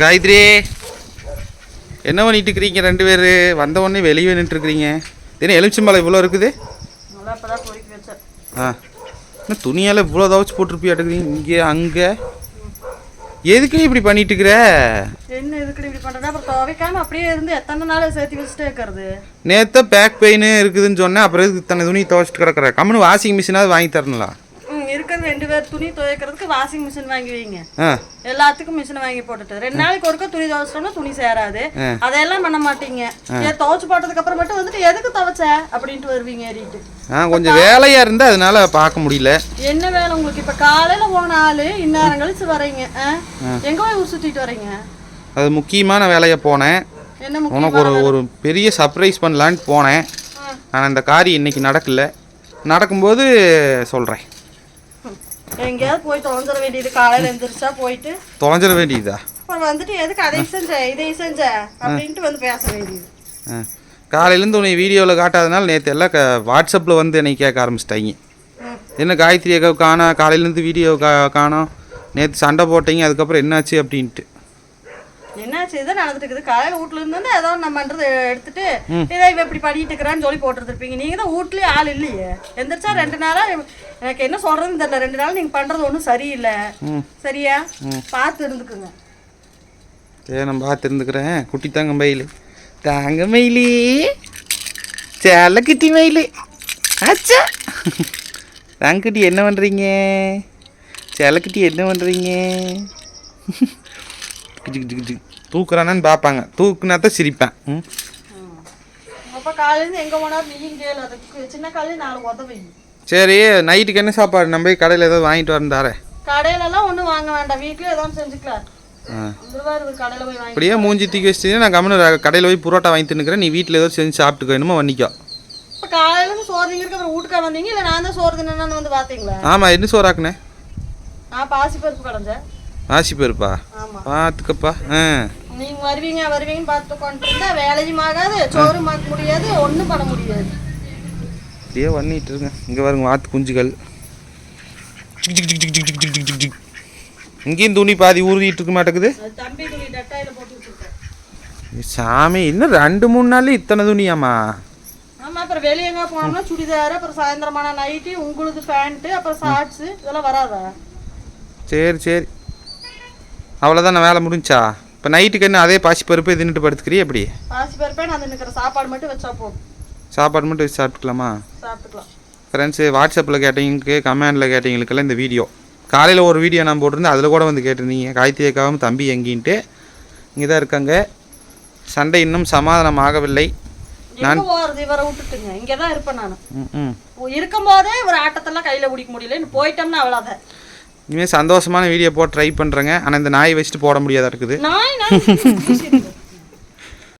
காயத்ரி என்ன பண்ணிட்டு இருக்கிறீங்க ரெண்டு பேர்? வந்த உடனே வெளியே நின்றுருக்கிறீங்க என்ன எலுமிச்சம்பழம் இவ்வளோ இருக்குது? ஆ. என்ன துணியால் இவ்வளோ தவச்சு போட்டிருப்பியாட்டுக்கிறீங்க இங்கே அங்கே? எதுக்கு இப்படி பண்ணிட்டு இருக்கிற? என்ன இதுக்கு இப்படி பண்றேன்னா அப்புறம் துவைக்காம அப்படியே இருந்து எத்தனை நாள் சேர்த்து வச்சுட்டே இருக்கிறது? நேற்று பேக் பெயின் இருக்குதுன்னு சொன்னேன் அப்புறம் எதுக்கு இத்தனை துணி துவைச்சிட்டு கிடக்குற? கம்முன்னு வாஷிங் மிஷினாவது வாங்கி தரணும்ல. இருக்கிறது ரெண்டு பேர் துணி துவைக்கிறதுக்கு வாஷிங் மிஷின் வாங்கி வைங்க. எல்லாத்துக்கும் மிஷின் வாங்கி போட்டுட்டு. ரெண்டு நாளைக்கு ஒருக்க துணி துவைச்சிட்டோம்னா துணி சேராது. அதெல்லாம் பண்ண மாட்டீங்க. ஏன் துவைச்சு போட்டதுக்கு அப்புறம் மட்டும் வந்துட்டு எதுக்கு துவைச்ச? அப்படின்ட்டு வருவீங்க ஏறிட்டு. ஆ கொஞ்சம் வேலையாக இருந்தால் அதனால பார்க்க முடியல. என்ன வேலை உங்களுக்கு? இப்ப காலையில போன ஆளு இந்நேரம் கழிச்சு வரீங்க? எங்க போய் ஊர் சுத்திட்டு வரீங்க அது முக்கியமான வேலையை போனேன். என்ன உனக்கு ஒரு ஒரு பெரிய சர்ப்ரைஸ் பண்ணலான்ட்டு போனேன். ஆனால் அந்த காரியம் இன்னைக்கு நடக்கல. நடக்கும்போது சொல்கிறேன் எங்கேயாவது போய் தொலைஞ்சிட வேண்டியது. காலையில எந்திரிச்சா போயிட்டு தொலைஞ்சிட வேண்டியதா? அப்புறம் வந்துட்டு எதுக்கு அதை செஞ்ச இதை செஞ்ச அப்படின்ட்டு வந்து பேச வேண்டியது. காலையிலேருந்து உன்னை வீடியோவில் காட்டாதனால நேற்று எல்லாம் க வாட்ஸ்அப்பில் வந்து என்னை கேட்க ஆரம்பிச்சிட்டாங்க. என்ன காயத்ரி அக்கா காணா காலையிலேருந்து வீடியோ கா காணோம். நேற்று சண்டை போட்டீங்க அதுக்கப்புறம் என்னாச்சு அப்படின்ட்டு. என்னாச்சு இதான் நடந்துட்டு இருக்குது காலையில வீட்டுல இருந்து ஏதோ நம்ம எடுத்துட்டு இதை இவ இப்படி பண்ணிட்டு இருக்கிறான்னு சொல்லி போட்டுருப்பீங்க நீங்க தான் வீட்லயே ஆள் இல்லையே. எந்திரிச்சா ரெண்டு நாளா எனக்கு என்ன சொல்றதுன்னு தெரியல. ரெண்டு நாள் நீங்க பண்றது ஒன்றும் சரியில்லை. சரியா? பார்த்து இருந்துக்குங்க. சரி நான் பார்த்து இருந்துக்கிறேன். குட்டி தாங்க மயில். தாங்க மயிலி. சேல குட்டி மயில். ஆச்சா தாங்குட்டி என்ன பண்ணுறீங்க சேலக்குட்டி என்ன பண்ணுறீங்க தூக்குறானான்னு பார்ப்பாங்க. தூக்குனா தான் சிரிப்பேன். ம். அப்ப காலையில இருந்து எங்க போனாலும் நீயும் கேளு அதுக்கு சின்ன காலையில நாலு உதவி சரி நைட்டுக்கு என்ன சாப்பாடு? நம்ம போய் கடையில் ஏதாவது வாங்கிட்டு வரேன் தாரேன் கடையில எல்லாம் ஒண்ணும் வாங்க வேண்டாம். வீட்லயே ஏதோ ஒண்ணு செஞ்சுக்கலாம் அப்படியே மூஞ்சி தூக்கி வச்சுட்டு நான் கம்முன்னு கடையில் போய் புரோட்டா வாங்கி தின்னுக்கிறேன். நீ வீட்டில் ஏதோ செஞ்சு சாப்பிட்டுக்கோ. என்னமோ வண்டிக்கோ இப்ப காலையில சோறு திங்கிறதுக்கு அப்புறம் வீட்டுக்கா வந்தீங்க? இல்ல நான் தான் சோறு தின்னு வந்து பாத்தீங்களா ஆமாம் என்ன சோறாக்குனே நான் பாசி பருப்பு கடைஞ்சேன் ராசி பேருப்பா. பார்த்துக்கப்பா ஆ. நீங்க வருவீங்க வருவீங்கன்னு பார்த்து கொண்டிருந்தா வேலையும் ஆகாது சோறும் பார்க்க முடியாது ஒன்றும் பண்ண முடியாது. அப்படியே பண்ணிட்டு இருங்க. இங்கே பாருங்க வாத்து குஞ்சுகள். இங்கேயும் துணி பாதி ஊறிட்டு இருக்க மாட்டேங்குது. சாமி இன்னும் ரெண்டு மூணு நாள் இத்தனை துணியாம்மா? ஆமா அப்புறம் வெளியே எங்க போனோம்னா சுடிதார் அப்புறம் சாயந்தரமான நைட்டி உங்களுக்கு பேண்ட் அப்புறம் ஷார்ட்ஸு இதெல்லாம் வராதா? சரி சரி. அவ்வளோதான் வேலை முடிஞ்சா? இப்போ நைட்டுக்கு என்ன அதே பாசி பருப்பு தின்னுட்டு படுத்துக்கிறியா எப்படி? பாசி பருப்பே நான் நினைக்கிற சாப்பாடு மட்டும் வச்சா போதும். சாப்பாடு மட்டும் வச்சு சாப்பிட்டுக்கலாமா? சாப்பிட்டுக்கலாம். ஃப்ரெண்ட்ஸு வாட்ஸ்அப்பில் கேட்டவங்களுக்கு கமெண்டில் கேட்டவங்களுக்கெல்லாம் இந்த வீடியோ. காலையில் ஒரு வீடியோ நான் போட்டிருந்தேன் அதில் கூட வந்து கேட்டிருந்தீங்க. காய்த்தி அக்காவும் தம்பி எங்கின்ட்டு. இங்கே தான் இருக்காங்க. சண்டை இன்னும் சமாதானம் ஆகவில்லை. எங்க போறது இவரை விட்டுட்டுங்க. இங்கதான் இருப்பேன் நான். ம் ம். இருக்கும் போதே ஒரு ஆட்டத்தெல்லாம் கையில பிடிக்க முடியல போயிட்டோம்னா அவ்வளவுதான். இனிமேல் சந்தோஷமான வீடியோ போட்டு ட்ரை பண்ணுறேங்க ஆனால் இந்த நாயை வச்சுட்டு போட முடியாதா இருக்குது?